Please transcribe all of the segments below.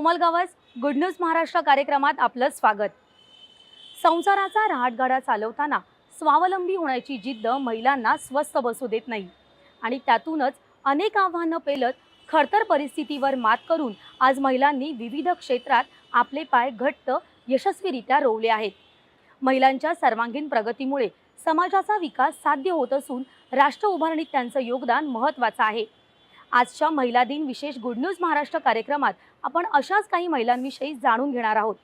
कोमल Gawas good news Maharashtra कार्यक्रमात आपलं स्वागत. संसाराचा रहाटगाडा चालवताना स्वावलंबी होण्याची जिद्द महिलांना स्वस्थ बसू देत नाही. आणि त्यातूनच अनेक आव्हानं पेलत खडतर परिस्थितीवर मात करून आज महिलांनी विविध क्षेत्रात आपले पाय घट्ट यशस्वीरित्या रोवले आहेत. महिलांच्या सर्वांगीण प्रगतीमुळे समाजाचा विकास साध्य होत असून राष्ट्र उभारणीत त्यांचं योगदान महत्त्वाचं आहे. आजच्या महिला दिन विशेष गुड न्यूज महाराष्ट्र कार्यक्रमात आपण अशाच काही महिलांविषयी जाणून घेणार आहोत.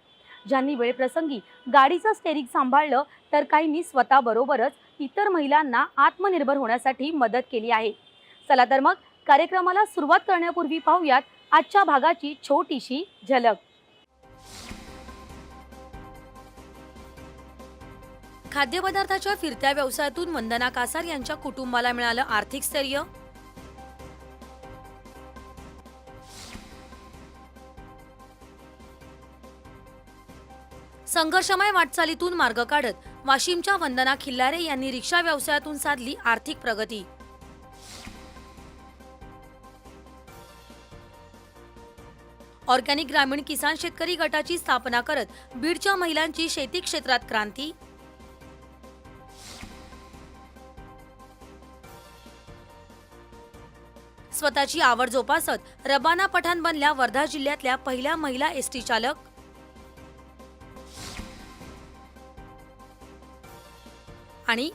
ज्यांनी वेळप्रसंगी गाडीचं स्टेरिंग सांभाळलं तर काहींनी स्वतःबरोबरच इतर महिलांना आत्मनिर्भर होण्यासाठी मदत केली आहे. चला तर मग कार्यक्रमाला सुरुवात करण्यापूर्वी पाहूयात आजच्या भागाची छोटीशी झलक. खाद्यपदार्थाच्या फिरत्या व्यवसायातून वंदना कासार यांच्या कुटुंबाला मिळालं आर्थिक स्थैर्य. संघर्षमय वाटचालीतून मार्ग काढत वाशिमच्या वंदना खिल्लारे यांनी रिक्षा व्यवसायातून साधली आर्थिक प्रगती. ऑर्गॅनिक ग्रामीण किसान शेतकरी गटाची स्थापना करत बीडच्या महिलांची शेती क्षेत्रात क्रांती. स्वतःची आवड जोपासत रबाना पठाण बनल्या वर्धा जिल्ह्यातल्या पहिल्या महिला एस टी चालक. आणि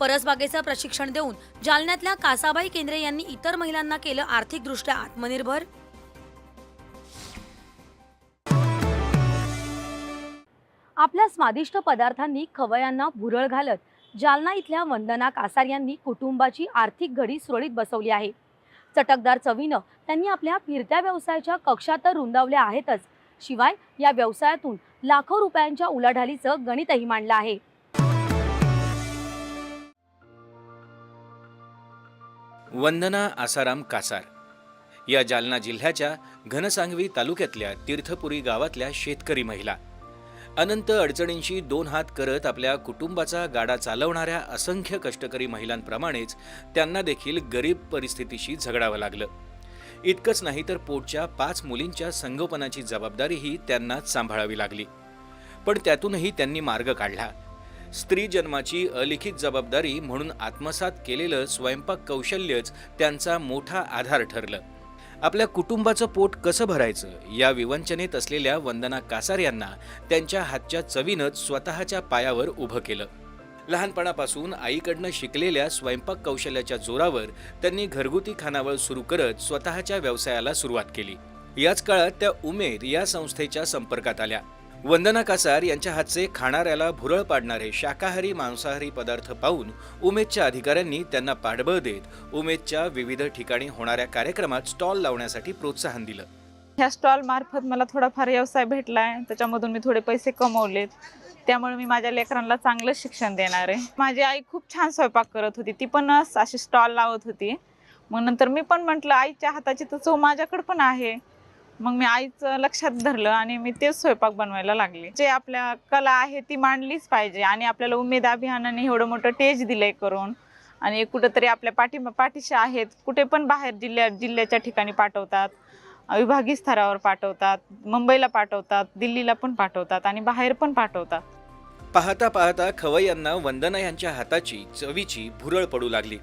परसबागेचं प्रशिक्षण देऊन जालन्यातल्या कासाबाई केंद्रे यांनी इतर महिलांना केलं आर्थिकदृष्ट्या आत्मनिर्भर. आपल्या स्वादिष्ट पदार्थांनी खवयांना भुरळ घालत जालना इथल्या वंदना कासार यांनी कुटुंबाची आर्थिक घडी सुरळीत बसवली आहे. चटकदार चवीनं त्यांनी आपल्या फिरत्या व्यवसायाच्या कक्षा तर रुंदावल्या आहेतच. शिवाय या व्यवसायातून लाखो रुपयांच्या उलाढालीचं गणितही मांडलं आहे. वंदना आसाराम कासार या जालना जिल्ह्याच्या घनसांगवी तालुक्यातल्या तीर्थपुरी गावातल्या शेतकरी महिला. अनंत अडचणींशी दोन हात करत आपल्या कुटुंबाचा गाडा चालवणाऱ्या असंख्य कष्टकरी महिलांप्रमाणेच त्यांना देखील गरीब परिस्थितीशी झगडावं लागलं. इतकंच नाही तर पोटच्या पाच मुलींच्या संगोपनाची जबाबदारीही त्यांनाच सांभाळावी लागली. पण त्यातूनही त्यांनी मार्ग काढला. स्त्री जन्माची अलिखित जबाबदारी म्हणून आत्मसात केलेलं स्वयंपाक कौशल्यच त्यांचा मोठा आधार ठरलं. आपल्या कुटुंबाचं पोट कसं भरायचं? या विवंचनेत असलेल्या वंदना कासार यांना त्यांच्या हातच्या चवीनंच स्वतःच्या पायावर उभं केलं. लहानपणापासून आईकडनं शिकलेल्या स्वयंपाक कौशल्याच्या जोरावर त्यांनी घरगुती खानावळ सुरू करत स्वतःच्या व्यवसायाला सुरुवात केली. याच काळात त्या उमेद या संस्थेच्या संपर्कात आल्या. वंदना कासार यांच्या हातचे खाणाऱ्याला भुरळ पाडणारे शाकाहारी मांसाहारी पदार्थ पाहून उमेदच्या अधिकाऱ्यांनी त्यांना पाठबळ देत उमेदच्या विविध ठिकाणी होणाऱ्या कार्यक्रमात स्टॉल लावण्यासाठी प्रोत्साहन दिलं. ह्या स्टॉल मार्फत मला थोडाफार व्यवसाय भेटलाय. त्याच्यामधून मी थोडे पैसे कमवलेत. त्यामुळे मी माझ्या लेकरांना चांगलं शिक्षण देणार आहे. माझी आई खूप छान स्वयंपाक करत होती. ती पण अशी स्टॉल लावत होती. मग नंतर मी पण म्हटलं आईच्या हाताची तर चव माझ्याकडे पण आहे. मग मी आईचं लक्षात धरलं आणि मी तेच स्वयंपाक बनवायला लागले. जे आपल्या कला आहे ती मांडलीच पाहिजे आणि आपल्याला उमेद अभियानाने एवढं मोठं टेज दिलंय करून आणि कुठंतरी आपल्या पाठी पाठीशी आहेत. कुठे पण बाहेर जिल्ह्या जिल्ह्याच्या ठिकाणी पाठवतात विभागीय स्तरावर पाठवतात मुंबईला पाठवतात दिल्लीला पण पाठवतात आणि बाहेर पण पाठवतात. पाहता पाहता खवय्यांना वंदना यांच्या हाताची चवीची भुरळ पडू लागली.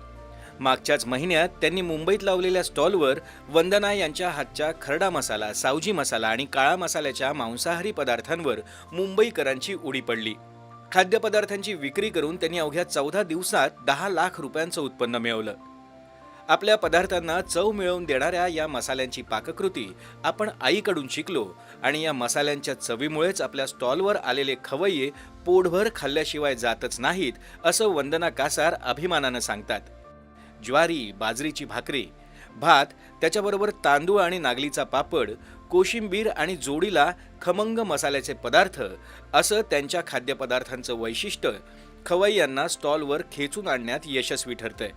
मागच्याच महिन्यात त्यांनी मुंबईत लावलेल्या स्टॉलवर वंदना यांच्या हातच्या खरडा मसाला सावजी मसाला आणि काळा मसाल्याच्या मांसाहारी पदार्थांवर मुंबईकरांची उडी पडली. खाद्यपदार्थांची विक्री करून त्यांनी अवघ्या चौदा दिवसात दहा लाख रुपयांचं उत्पन्न मिळवलं. आपल्या पदार्थांना चव मिळवून देणाऱ्या या मसाल्यांची पाककृती आपण आईकडून शिकलो आणि या मसाल्यांच्या चवीमुळेच आपल्या स्टॉलवर आलेले खवय्ये पोटभर खाल्ल्याशिवाय जातच नाहीत असं वंदना कासार अभिमानानं सांगतात. ज्वारी बाजरीची भाकरी भात त्याच्याबरोबर तांदूळ आणि नागलीचा पापड कोशिंबीर आणि जोडीला खमंग मसाल्याचे पदार्थ असं त्यांच्या खाद्यपदार्थांचं वैशिष्ट्य खवय्यांना स्टॉलवर खेचून आणण्यात यशस्वी ठरतंय.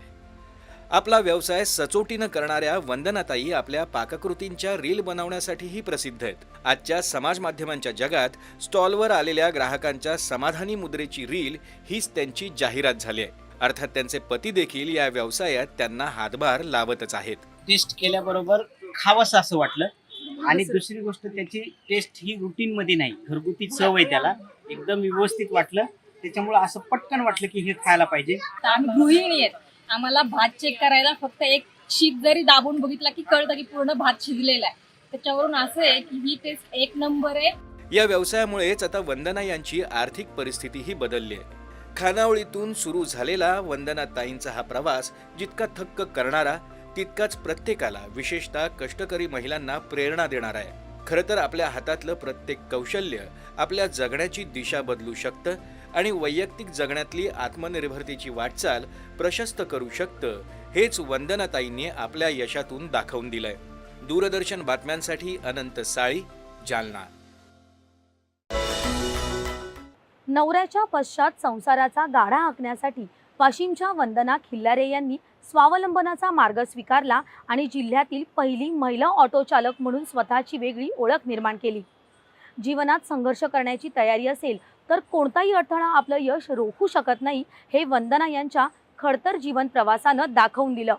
आपला व्यवसाय सचोटीनं करणाऱ्या वंदनाताई आपल्या पाककृतींच्या रील बनवण्यासाठीही प्रसिद्ध आहेत. आजच्या समाज माध्यमांच्या जगात स्टॉलवर आलेल्या ग्राहकांच्या समाधानी मुद्रेची रील हीच त्यांची जाहिरात झाली आहे. अर्थात त्यांचे पती देखील या व्यवसायात त्यांना हातभार लावतच आहेत. टेस्ट केल्याबरोबर खावंसं असं वाटलं. आणि दुसरी गोष्ट त्याची टेस्ट ही रुटीन मध्ये नाही. घरगुती चव आहे त्याला. एकदम व्यवस्थित वाटलं. त्याच्यामुळे असं पटकन वाटलं की हे खायला पाहिजे. तर आम्ही गृहिणी आहेत. आम्हाला भात चेक करायला फक्त एक शीत जरी दाबून बघितला की कळतं की पूर्ण भात शिजलेला आहे. त्याच्यावरून असं आहे की ही टेस्ट एक नंबर आहे. या व्यवसायामुळेच आता वंदना यांची आर्थिक परिस्थितीही बदलली आहे. खानावळीतून सुरू झालेला वंदनाताईंचा हा प्रवास जितका थक्क करणारा तितकाच प्रत्येकाला विशेषतः कष्टकरी महिलांना प्रेरणा देणार आहे. खरं तर आपल्या हातातलं प्रत्येक कौशल्य आपल्या जगण्याची दिशा बदलू शकतं आणि वैयक्तिक जगण्यातली आत्मनिर्भरतेची वाटचाल प्रशस्त करू शकतं हेच वंदनाताईंनी आपल्या यशातून दाखवून दिलंय. दूरदर्शन बातम्यांसाठी अनंत साळी जालना. नवऱ्याच्या पश्चात संसाराचा गाडा आखण्यासाठी वाशिमच्या वंदना खिल्लारे यांनी स्वावलंबनाचा मार्ग स्वीकारला आणि जिल्ह्यातील पहिली महिला ऑटो चालक म्हणून स्वतःची वेगळी ओळख निर्माण केली. जीवनात संघर्ष करण्याची तयारी असेल तर कोणताही अडथळा आपलं यश रोखू शकत नाही हे वंदना यांच्या खडतर जीवन प्रवासानं दाखवून दिलं.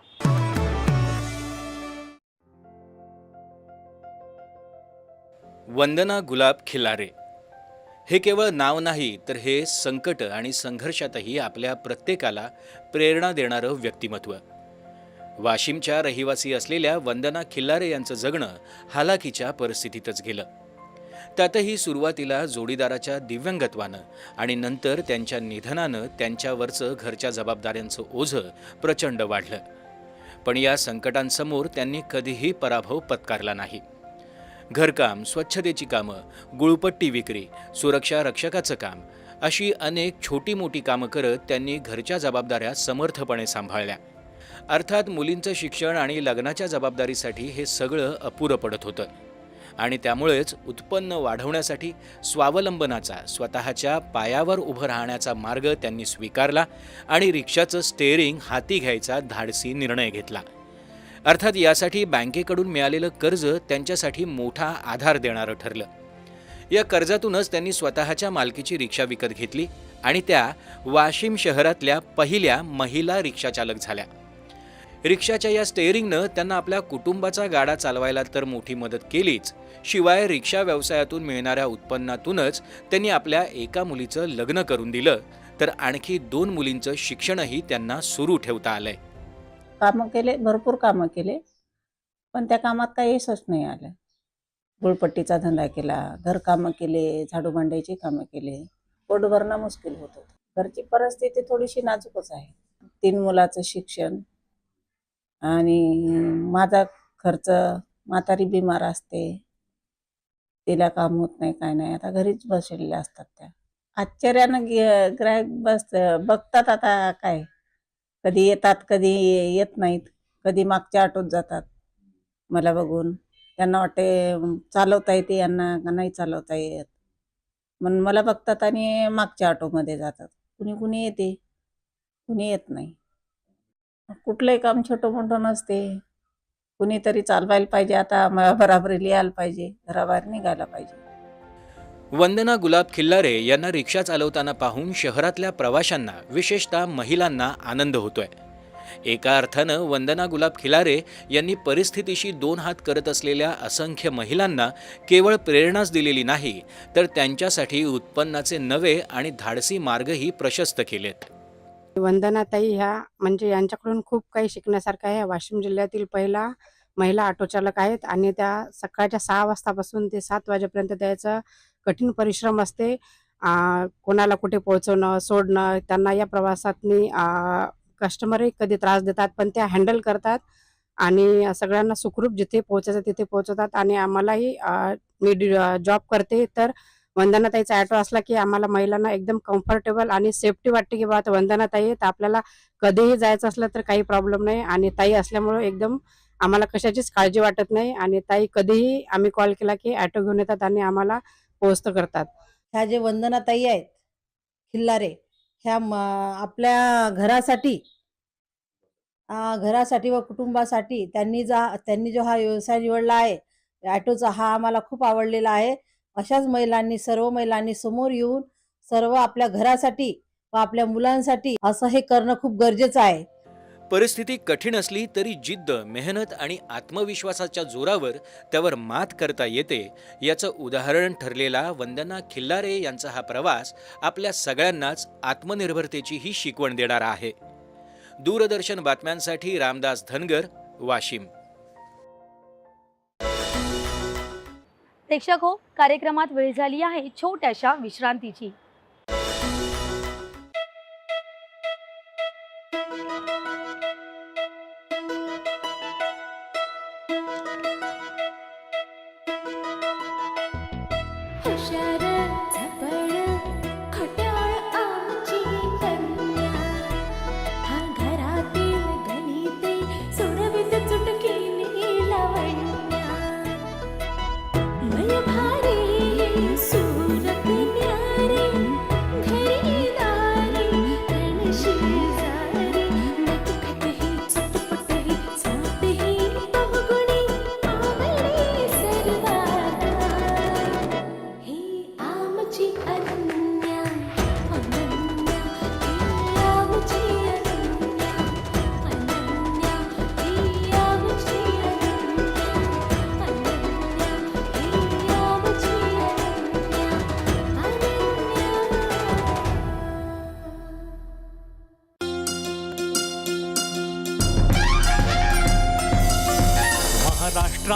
वंदना गुलाब खिलारे हे केवळ नाव नाही तर हे संकट आणि संघर्षातही आपल्या प्रत्येकाला प्रेरणा देणारं व्यक्तिमत्व. वाशिमच्या रहिवासी असलेल्या वंदना खिल्लारे यांचं जगणं हालाकीच्या परिस्थितीतच गेलं. त्यातही सुरुवातीला जोडीदाराच्या दिव्यांगत्वानं आणि नंतर त्यांच्या निधनानं त्यांच्यावरचं घरच्या जबाबदाऱ्यांचं ओझं प्रचंड वाढलं. पण या संकटांसमोर त्यांनी कधीही पराभव पत्कारला नाही. घरकाम स्वच्छतेची कामं गुळपट्टी विक्री सुरक्षा रक्षकाचं काम अशी अनेक छोटी मोठी कामं करत त्यांनी घरच्या जबाबदाऱ्या समर्थपणे सांभाळल्या. अर्थात मुलींचं शिक्षण आणि लग्नाच्या जबाबदारीसाठी हे सगळं अपुरं पडत होतं. आणि त्यामुळेच उत्पन्न वाढवण्यासाठी स्वावलंबनाचा स्वतःच्या पायावर उभं राहण्याचा मार्ग त्यांनी स्वीकारला आणि रिक्षाचं स्टेअरिंग हाती घ्यायचा धाडसी निर्णय घेतला. अर्थात यासाठी बँकेकडून मिळालेलं कर्ज त्यांच्यासाठी मोठा आधार देणारं ठरलं. या कर्जातूनच त्यांनी स्वतःच्या मालकीची रिक्षा विकत घेतली आणि त्या वाशिम शहरातल्या पहिल्या महिला रिक्षाचालक झाल्या. रिक्षाच्या या स्टेअरिंगनं त्यांना आपल्या कुटुंबाचा गाडा चालवायला तर मोठी मदत केलीच शिवाय रिक्षा व्यवसायातून मिळणाऱ्या उत्पन्नातूनच त्यांनी आपल्या एका मुलीचं लग्न करून दिलं तर आणखी दोन मुलींचं शिक्षणही त्यांना सुरू ठेवता आलंय. कामं केले भरपूर कामं केले पण त्या कामात काही यशच नाही आलं. गुळपट्टीचा धंदा केला घरकामं केले झाडू भांड्याची कामं केले पोट भरणं मुश्किल होत होतं. घरची परिस्थिती थोडीशी नाजूकच आहे. तीन मुलाचं शिक्षण आणि माझा खर्च म्हातारी बिमार असते तिला काम होत नाही काय नाही. आता घरीच बसलेल्या असतात त्या. आश्चर्यानं गे- ग्राहक बस बघतात आता काय. कधी येतात कधी येत नाहीत कधी मागच्या ऑटोत जातात. मला बघून. त्यांना वाटते चालवता येते यांना का नाही चालवता येत. म्हणून मला बघतात आणि मागच्या ऑटोमध्ये जातात. कुणी कुणी येते कुणी येत नाही. कुठलंही काम छोटं मोठं नसते. कुणीतरी चालवायला पाहिजे. आता मला बराबरी लिहायला पाहिजे. घराबाहेर निघायला पाहिजे. वंदना गुलाब खिल्लारे यांना रिक्षा चालवताना पाहून शहरातल्या प्रवाशांना विशेषतः महिलांना आनंद होतोय. एका अर्थानं वंदना गुलाब खिलारे यांनी परिस्थितीशी दोन हात करत असलेल्या असंख्य महिलांना केवळ प्रेरणाच दिलेली नाही तर त्यांच्यासाठी उत्पन्नाचे नवे आणि धाडसी मार्गही प्रशस्त केलेत. वंदनाताई ह्या म्हणजे यांच्याकडून खूप काही शिकण्यासारखं आहे. वाशिम जिल्ह्यातील पहिला महिला ऑटोचालक आहेत आणि त्या सकाळच्या सहा वाजतापासून ते सात वाजेपर्यंत त्याचं कठीण परिश्रम असते. कोणाला कुठे पोहोचवणं सोडणं त्यांना या प्रवासातनी कस्टमरही कधी त्रास देतात पण त्या हँडल करतात. आणि सगळ्यांना सुखरूप जिथे पोहोचायचं तिथे पोहोचवतात. आणि आम्हालाही मी जॉब करते तर वंदनाताईचा ॲटो असला की आम्हाला महिलांना एकदम कम्फर्टेबल आणि सेफ्टी वाटते की बा आता वंदनाताई आहे तर आपल्याला कधीही जायचं असलं तर काही प्रॉब्लेम नाही. आणि ताई असल्यामुळे एकदम आम्हाला कशाचीच काळजी वाटत नाही. आणि ताई कधीही आम्ही कॉल केला की ॲटो घेऊन येतात आणि आम्हाला पोहोचत करतात. ह्या जे वंदनाताई आहेत खिल्लारे ह्या आपल्या घरासाठी घरासाठी व कुटुंबासाठी त्यांनी जा त्यांनी जो हा व्यवसाय निवडला आहे ॲटोचा हा आम्हाला खूप आवडलेला आहे. अशाच महिलांनी सर्व महिलांनी समोर येऊन सर्व आपल्या घरासाठी व आपल्या मुलांसाठी असं हे करणं खूप गरजेचं आहे. परिस्थिती कठीण असली तरी जिद्द मेहनत आणि आत्मविश्वासाच्या जोरावर त्यावर मात करता येते याचं उदाहरण ठरलेला वंदना खिल्लारे यांचा हा प्रवास आपल्या सगळ्यांनाच आत्मनिर्भरतेची ही शिकवण देणारा आहे. दूरदर्शन बातम्यांसाठी रामदास धनगर वाशिम. प्रेक्षक हो कार्यक्रमात वेळ झाली आहे छोट्याशा विश्रांतीची. Shadow.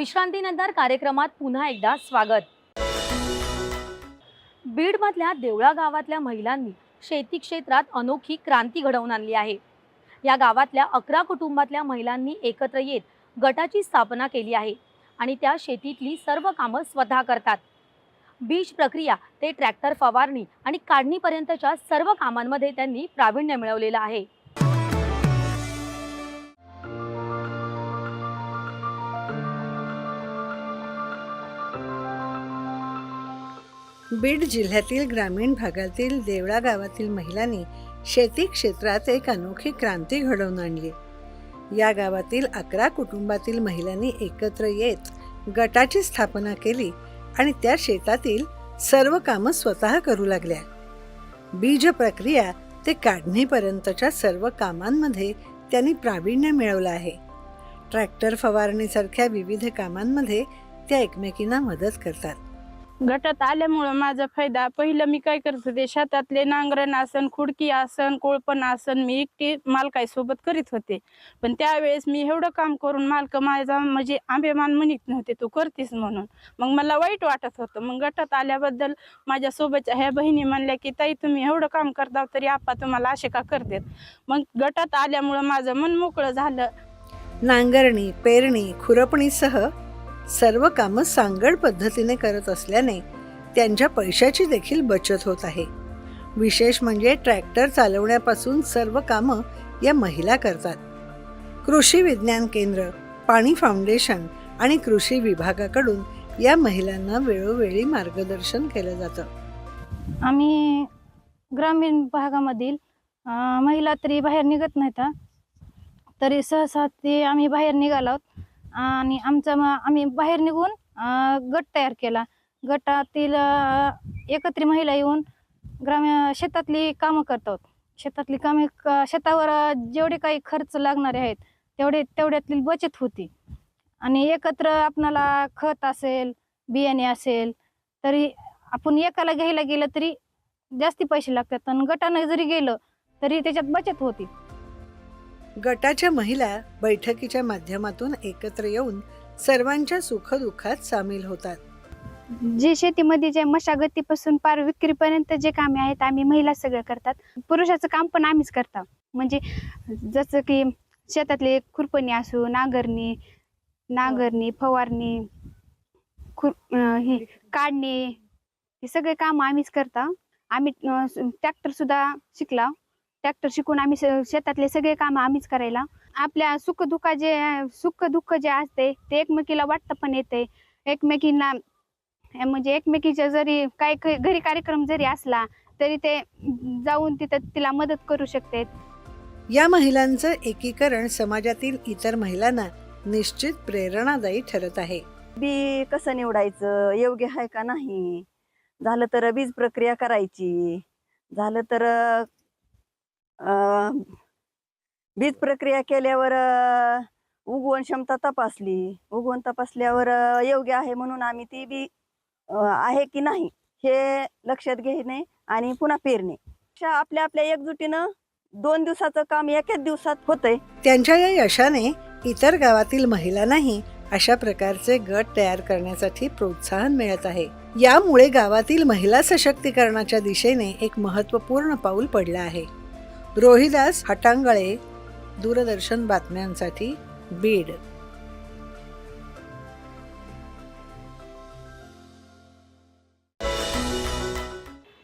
विश्रांतीनंतर कार्यक्रमात पुन्हा एकदा स्वागत. बीडमधल्या देवळा गावातल्या महिलांनी शेती क्षेत्रात अनोखी क्रांती घडवून आणली आहे. या गावातल्या अकरा कुटुंबातल्या महिलांनी एकत्र येत गटाची स्थापना केली आहे आणि त्या शेतीतली सर्व कामं स्वतः करतात. बीज प्रक्रिया ते ट्रॅक्टर फवारणी आणि काढणीपर्यंतच्या सर्व कामांमध्ये त्यांनी प्रावीण्य मिळवलेलं आहे. बीड जिल्ह्यातील ग्रामीण भागातील देवळा गावातील महिलांनी शेती क्षेत्रात एक अनोखी क्रांती घडवून आणली. या गावातील अकरा कुटुंबातील महिलांनी एकत्र येत गटाची स्थापना केली आणि त्या शेतातील सर्व कामं स्वतः करू लागल्या. बीज प्रक्रिया ते काढणीपर्यंतच्या सर्व कामांमध्ये त्यांनी प्रावीण्य मिळवलं आहे. ट्रॅक्टर फवारणीसारख्या विविध कामांमध्ये त्या एकमेकींना मदत करतात. गटात आल्यामुळं माझा फायदा. पहिलं मी काय करत होते? शेतातले नांगरण आसन खुडकी आसन कोळपण आसन मी एकटी मालकाईसोबत करीत होते. पण त्यावेळेस मी एवढं काम करून मालक माझा म्हणजे आंबेमान म्हणत नव्हते तू करतीस म्हणून. मग मला वाईट वाटत होतं. मग गटात आल्याबद्दल माझ्या सोबतच्या ह्या बहिणी म्हणल्या की ताई तुम्ही एवढं काम करता तरी आपा तुम्हाला असे का करतेत? मग गटात आल्यामुळं माझं मन मोकळं झालं. नांगरणी पेरणी खुरपणीसह सर्व कामं सांगड पद्धतीने करत असल्याने त्यांच्या पैशाची देखील बचत होत आहे. विशेष म्हणजे ट्रॅक्टर चालवण्यापासून सर्व कामं या महिला करतात. कृषी विज्ञान केंद्र पाणी फाउंडेशन आणि कृषी विभागाकडून या महिलांना वेळोवेळी मार्गदर्शन केलं जातं. आम्ही ग्रामीण भागामधील महिला तरी बाहेर निघत नाहीत. तरी सहसा ते आम्ही बाहेर निघालो आणि आमचं मग आम्ही बाहेर निघून गट तयार केला. गटातील एकत्री महिला येऊन ग्रामीण शेतातली कामं करतात. शेतातली कामे क- शेतावर जेवढे काही खर्च लागणारे आहेत तेवढे तेवढ्यातली बचत होती. आणि एकत्र आपणाला खत असेल बियाणे असेल तरी आपण एकाला घ्यायला गेलं तरी जास्ती पैसे लागतात. आणि गटानं जरी गेलं तरी त्याच्यात बचत होती. गटाच्या महिला बैठकीच्या माध्यमातून एकत्र येऊन सर्वांच्या सुखदुःखात सामील होतात. जे शेतीमध्ये जे मशागतीपासून पार विक्रीपर्यंत जे कामे आहेत आम्ही महिला सगळं करतात. पुरुषाचं काम पण आम्हीच करतो. म्हणजे जसं की शेतातले खुरपणी असू नांगरणी नांगरणी फवारणी खुर ही हे काढणे हे सगळे काम आम्हीच करता. आम्ही ट्रॅक्टर सुद्धा शिकला. ट्रॅक्टर शिकून आम्ही शेतातले सगळे काम आम्हीच करायला. आपल्या सुख दुःखा जे सुख दुःख जे असते ते एकमेकीला वाटतं पण येते. एकमेकींना म्हणजे एकमेकीच्या जरी काय काही घरी कार्यक्रम जरी असला तरी ते जाऊन तिथं तिला मदत करू शकते. या महिलांचं एकीकरण समाजातील इतर महिलांना निश्चित प्रेरणादायी ठरत आहे. बी कसं निवडायचं? योग्य आहे का नाही? झालं तर बीज प्रक्रिया करायची. झालं तर बीज प्रक्रिया केल्यावर उगवण क्षमता तपासली. उगवण तपासल्यावर योग्य आहे म्हणून आम्ही ती बी आहे की नाही हे लक्षात घेणे आणि पुन्हा पेरणे. अशा आपल्या आपल्या एकजुटीनं दोन दिवसाचं काम एकाच दिवसात होतंय. त्यांच्या या यशाने इतर गावातील महिलांनाही अशा प्रकारचे गट तयार करण्यासाठी प्रोत्साहन मिळत आहे. यामुळे गावातील महिला सशक्तीकरणाच्या दिशेने एक महत्त्वपूर्ण पाऊल पडलं आहे. रोहिदास हटांगळे दूरदर्शन बातम्यांसाठी बीड.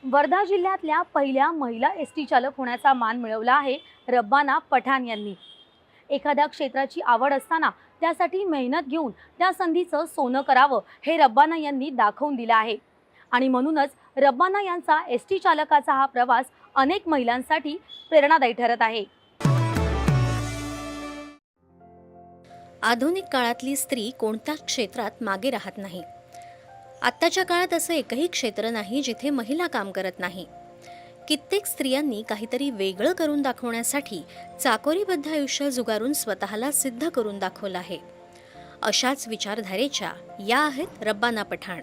वर्धा जिल्ह्यातल्या पहिल्या महिला एस टी चालक होण्याचा मान मिळवला आहे रब्बाना पठाण यांनी. एखाद्या क्षेत्राची आवड असताना त्यासाठी मेहनत घेऊन त्या संधीचं सोनं करावं हे रब्बाना यांनी दाखवून दिलं आहे. आणि म्हणूनच रब्बाना यांचा एस टी चालकाचा हा प्रवास अनेक महिलांसाठी प्रेरणादायी ठरत आहे. आधुनिक काळातली स्त्री कोणत्याच क्षेत्रात मागे राहत नाही. आत्ताच्या काळात असं एकही क्षेत्र नाही जिथे महिला काम करत नाही. कित्येक स्त्रियांनी काहीतरी वेगळं करून दाखवण्यासाठी चाकोरीबद्ध आयुष्य जुगारून स्वतःला सिद्ध करून दाखवलं आहे. अशाच विचारधारेच्या या आहेत रब्बाना पठाण.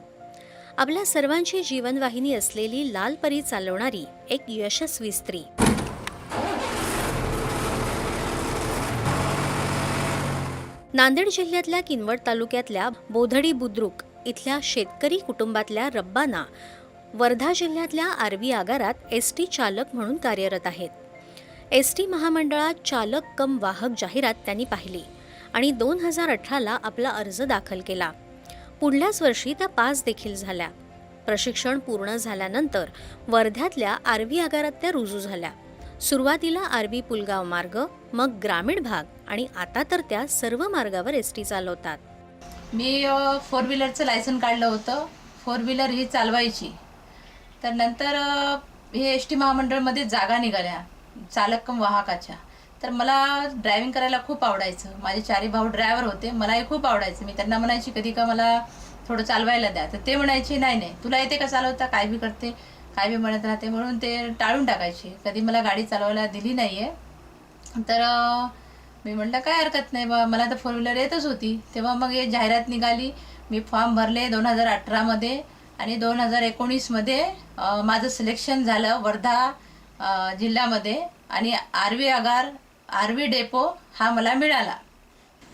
आपल्या सर्वांची जीवनवाहिनी असलेली लाल परी चालवणारी एक यशस्वी स्त्री. नांदेड जिल्ह्यातल्या किनवट तालुक्यातल्या बोधडी बुद्रुक इथल्या शेतकरी कुटुंबातल्या रब्बाना वर्धा जिल्ह्यातल्या आरवी आगारात एस टी चालक म्हणून कार्यरत आहेत. एस टी महामंडळात चालक कम वाहक जाहिरात त्यांनी पाहिली आणि दोन हजार अठराला आपला अर्ज दाखल केला. पुढल्याच वर्षी त्या पास देखील झाल्या. प्रशिक्षण पूर्ण झाल्यानंतर वर्ध्यातल्या आरवी आगारात त्या रुजू झाल्या. सुरुवातीला आरवी पुलगाव मार्ग मग ग्रामीण भाग आणि आता तर त्या सर्व मार्गावर एस टी चालवतात. मी फोर व्हीलरचं लायसन काढलं होतं. फोर व्हीलर ही चालवायची. तर नंतर हे एस टी महामंडळमध्ये जागा निघाल्या. चालक वाहकाच्या. तर मला ड्रायव्हिंग करायला खूप आवडायचं. माझे चारी भाऊ ड्रायव्हर होते. मलाही खूप आवडायचं. मी त्यांना म्हणायची कधी का मला थोडं चालवायला द्या. तर ते म्हणायचे नाही नाही. तुला येते का चालवता? काय बी करते. काय बी म्हणत राहते. म्हणून ते टाळून टाकायचे. कधी मला गाडी चालवायला दिली नाही आहे तर मी म्हटलं काय हरकत नाही बा. मला तर फोर व्हीलर येतच होती. तेव्हा मग हे जाहिरात निघाली. मी फॉर्म भरले दोन हजार अठरामध्ये आणि दोन हजार एकोणीसमध्ये माझं सिलेक्शन झालं वर्धा जिल्ह्यामध्ये. आणि आरवी आगार आरवी डेपो हा मला मिळाला.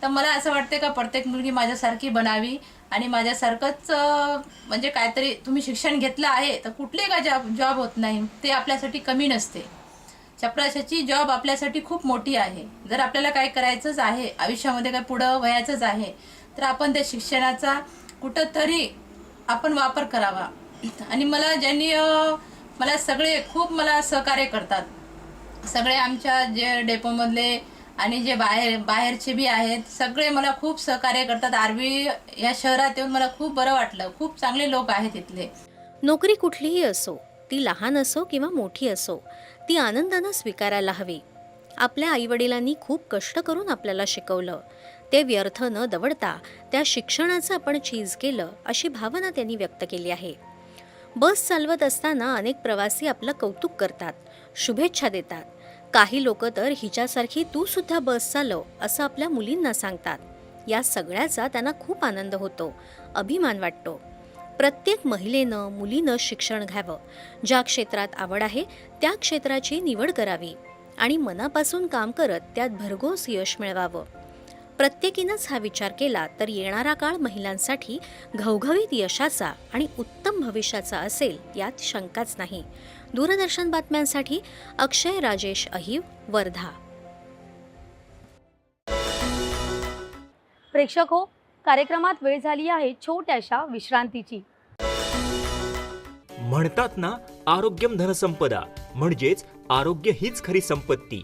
तर मला असं वाटते का प्रत्येक मुलगी माझ्यासारखी बनावी आणि माझ्यासारखंच म्हणजे काहीतरी तुम्ही शिक्षण घेतलं आहे तर कुठले का जॉब जॉब होत नाही? ते आपल्यासाठी कमी नसते. चपराशाची जॉब आपल्यासाठी खूप मोठी आहे. जर आपल्याला काय करायचंच आहे आयुष्यामध्ये काय पुढं व्हायचंच आहे तर आपण त्या शिक्षणाचा कुठंतरी आपण वापर करावा. आणि मला ज्यांनी मला सगळे खूप मला सहकार्य करतात. सगळे आमच्या जे डेपोमधले आणि जे बाहेर बाहेरचे बी आहेत सगळे मला खूप सहकार्य करतात. आरवी या शहरात येऊन मला खूप बरं वाटलं. खूप चांगले लोक आहेत इथले. नोकरी कुठलीही असो ती लहान असो किंवा मोठी असो ती आनंदानं स्वीकारायला हवी. आपल्या आईवडिलांनी खूप कष्ट करून आपल्याला शिकवलं. ते व्यर्थ न दवडता त्या शिक्षणाचं आपण चीज केलं अशी भावना त्यांनी व्यक्त केली आहे. बस चालवत असताना अनेक प्रवासी आपलं कौतुक करतात. शुभेच्छा देतात. काही लोक तर हिच्यासारखी तू सुद्धा बस चालव असं आपल्या मुलींना सांगतात. या सगळ्याचा त्यांना खूप आनंद होतो अभिमान वाटतो. प्रत्येक महिलेनं मुलीनं शिक्षण घ्यावं. ज्या क्षेत्रात आवड आहे त्या क्षेत्राची निवड करावी. आणि मनापासून काम करत त्यात भरघोस यश मिळवावं. प्रत्येकीनंच हा विचार केला तर येणारा काळ महिलांसाठी घवघवीत यशाचा आणि उत्तम भविष्याचा असेल यात शंकाच नाही. दूरदर्शन बातम्यांसाठी अक्षय राजेश अहिव वर्धा. प्रेक्षक हो कार्यक्रमात वेळ झाली आहे छोट्याशा विश्रांतीची. म्हणतात ना आरोग्यम धनसंपदा म्हणजेच आरोग्य हीच खरी संपत्ती.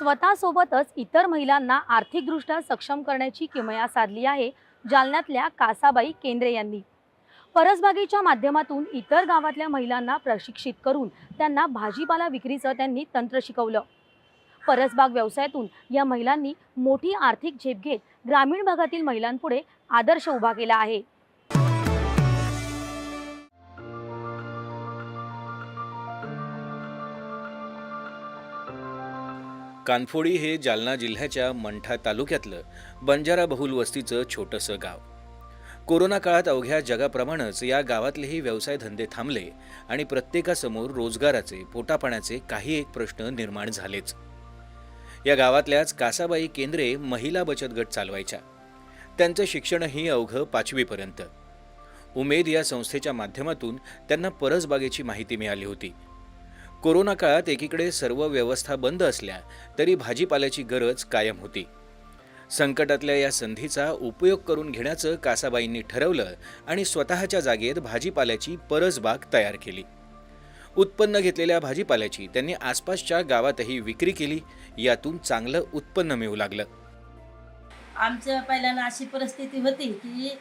स्वतःसोबतच इतर महिलांना आर्थिकदृष्ट्या सक्षम करण्याची किमया साधली आहे जालन्यातल्या कासाबाई केंद्रे यांनी. परसबागेच्या माध्यमातून इतर गावातल्या महिलांना प्रशिक्षित करून त्यांना भाजीपाला विक्रीचं त्यांनी तंत्र शिकवलं. परसबाग व्यवसायातून या महिलांनी मोठी आर्थिक झेप घेत ग्रामीण भागातील महिलांपुढे आदर्श उभा केला आहे. कानफोडी हे जालना जिल्ह्याच्या मंठा तालुक्यातलं बंजारा बहुल वस्तीचं छोटंसं गाव. कोरोना काळात अवघ्या जगाप्रमाणेच या गावातलेही व्यवसाय धंदे थांबले आणि प्रत्येकासमोर रोजगाराचे पोटापाण्याचे काही एक प्रश्न निर्माण झालेच. या गावातल्याच कासाबाई केंद्रे महिला बचत गट चालवायच्या. त्यांचं शिक्षणही अवघं पाचवीपर्यंत. उमेद या संस्थेच्या माध्यमातून त्यांना परसबागेची माहिती मिळाली होती. कोरोना काळात एकीकडे सर्व व्यवस्था बंद असल्या तरी भाजीपाल्याची गरज कायम होती. संकटातल्या या संधीचा उपयोग करून घेण्याचं कासाबाईंनी ठरवलं आणि स्वतःच्या जागेत भाजीपाल्याची परसबाग तयार केली. उत्पन्न घेतलेल्या भाजीपाल्याची त्यांनी आसपासच्या गावातही विक्री केली यातून चांगलं उत्पन्न मिळू लागलं. आमचं पहिल्यांदा अशी परिस्थिती होती की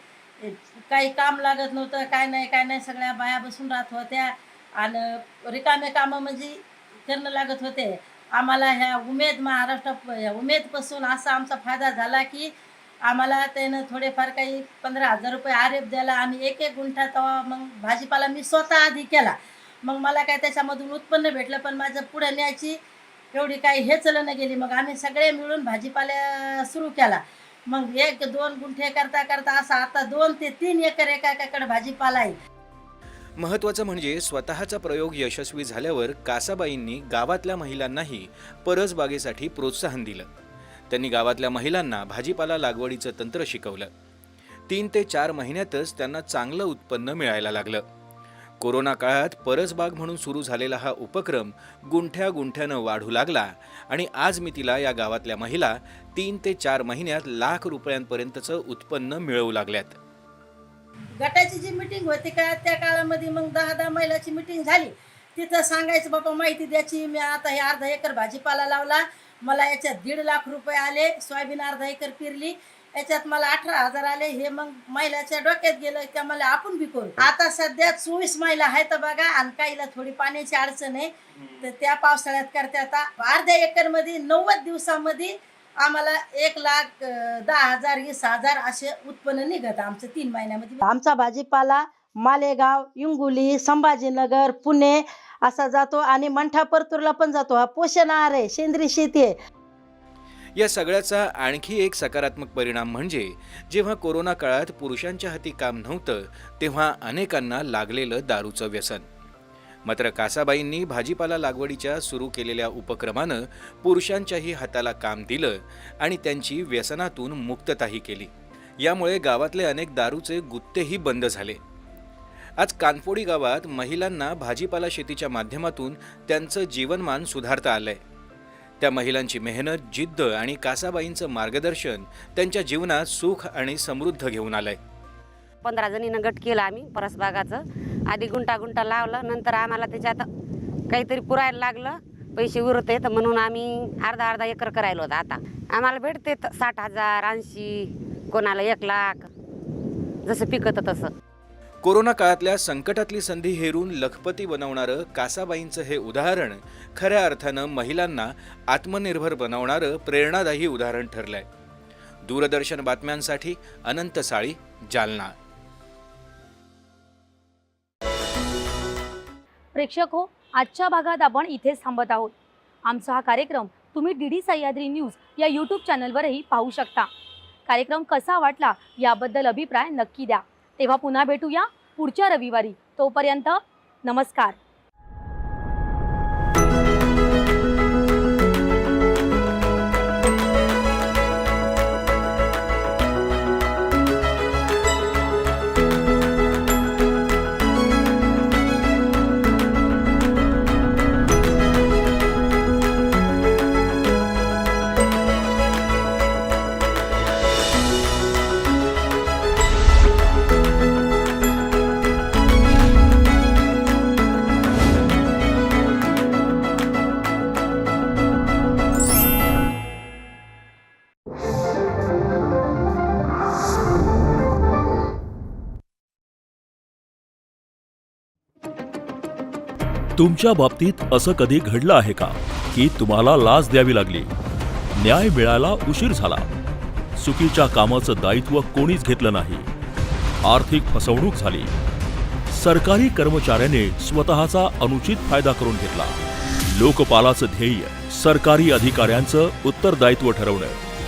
काही काम लागत नव्हतं काय नाही काय नाही सगळ्या बाया बसून राहत होत्या. आणि रिकामे कामं म्हणजे करणं लागत होते. आम्हाला ह्या उमेद महाराष्ट्र उमेदपासून असा आमचा फायदा झाला की आम्हाला त्यानं थोडेफार काही पंधरा हजार रुपये आरेप द्यायला आम्ही एक एक गुंठा तवा मग भाजीपाला मी स्वतः आधी केला. मग मला काय त्याच्यामधून उत्पन्न भेटलं पण माझं पुढं न्यायची एवढी काही हे चलन गेली. मग आम्ही सगळे मिळून भाजीपाला सुरू केला. मग एक दोन गुंठे करता करता असा आता दोन ते तीन एकर एका एकाकडे भाजीपाला आहे. महत्त्वाचं म्हणजे स्वतःचा प्रयोग यशस्वी झाल्यावर कासाबाईंनी गावातल्या महिलांनाही परसबागेसाठी प्रोत्साहन दिलं. त्यांनी गावातल्या महिलांना भाजीपाला लागवडीचं तंत्र शिकवलं. तीन ते चार महिन्यातच त्यांना चांगलं उत्पन्न मिळायला लागलं. कोरोना काळात परसबाग म्हणून सुरू झालेला हा उपक्रम गुंठ्या गुंठ्यानं वाढू लागला आणि आज मी तिला या गावातल्या महिला तीन ते चार महिन्यात लाख रुपयांपर्यंतचं उत्पन्न मिळवू लागल्यात. गटाची जी मिटिंग होती का त्या काळामध्ये मग दहा दहा महिलाची मिटिंग झाली. तिथं सांगायचं बाबा माहिती द्यायची. मी आता हे अर्धा एकर भाजीपाला लावला. मला याच्यात दीड लाख रुपये आले. सोयाबीन अर्धा एकर पिरली. याच्यात मला अठरा हजार आले. हे मग महिलाच्या डोक्यात गेलं त्या मला आपण बी करू? आता सध्या चोवीस महिला आहेत बघा आणि काहीला थोडी पाण्याची अडचण आहे. तर त्या पावसाळ्यात करते आता अर्ध्या एकरमध्ये नव्वद दिवसामध्ये आम्हाला एक लाख दहा हजार वीस हजार असे उत्पन्न निघत आमचं तीन महिन्यामध्ये. आमचा भाजीपाला मालेगाव इंगुली संभाजीनगर पुणे असा जातो आणि मंठा परतूरला पण जातो. हा पोषण आहार आहे सेंद्रिय शेती आहे. या सगळ्याचा आणखी एक सकारात्मक परिणाम म्हणजे जेव्हा कोरोना काळात पुरुषांच्या हाती काम नव्हतं तेव्हा अनेकांना लागलेलं दारूचं व्यसन. मात्र कासाबाईंनी भाजीपाला लागवडीच्या सुरू केलेल्या उपक्रमानं पुरुषांच्याही हाताला काम दिलं आणि त्यांची व्यसनातून मुक्तताही केली. यामुळे गावातले अनेक दारूचे गुत्तेही बंद झाले. आज कानफोडी गावात महिलांना भाजीपाला शेतीच्या माध्यमातून त्यांचं जीवनमान सुधारता आलंय. त्या महिलांची मेहनत जिद्द आणि कासाबाईंचं मार्गदर्शन त्यांच्या जीवनात सुख आणि समृद्ध घेऊन आलंय. पंधरा जणीनं गट केला आम्ही परसबागाचं. आधी गुंटा गुंटा लावलं नंतर आम्हाला त्याच्यात काहीतरी पुरायला लागलं पैसे उरते तर म्हणून आम्ही अर्धा अर्धा एकर करायला होतं आता. आम्हाला भेटते त- साठ हजार ऐंशी कोणाला एक लाख जसं पिकतं तसं. कोरोना काळातल्या संकटातली संधी हेरून लखपती बनवणारं कासाबाईंचं हे उदाहरण खऱ्या अर्थानं महिलांना आत्मनिर्भर बनवणारं प्रेरणादायी उदाहरण ठरलंय. दूरदर्शन बातम्यांसाठी अनंत साळी जालना. प्रेक्षक हो आजच्या भागात आपण इथेच थांबत आहोत. आमचा हा कार्यक्रम तुम्ही डी डी सह्याद्री न्यूज या यूट्यूब चॅनलवरही पाहू शकता. कार्यक्रम कसा वाटला याबद्दल अभिप्राय नक्की द्या. तेव्हा पुन्हा भेटूया पुढच्या रविवारी. तोपर्यंत नमस्कार. तुमच्या बाबतीत असं कधी घडलं आहे का? की तुम्हाला लाच द्यावी लागली? न्याय मिळायला उशीर झाला. चुकीच्या कामाचं दायित्व कोणीच घेतलं नाही. आर्थिक फसवणूक झाली. सरकारी कर्मचाऱ्याने स्वतःचा अनुचित फायदा करून घेतला. लोकपालाचं ध्येय सरकारी अधिकाऱ्यांचं उत्तरदायित्व ठरवणं.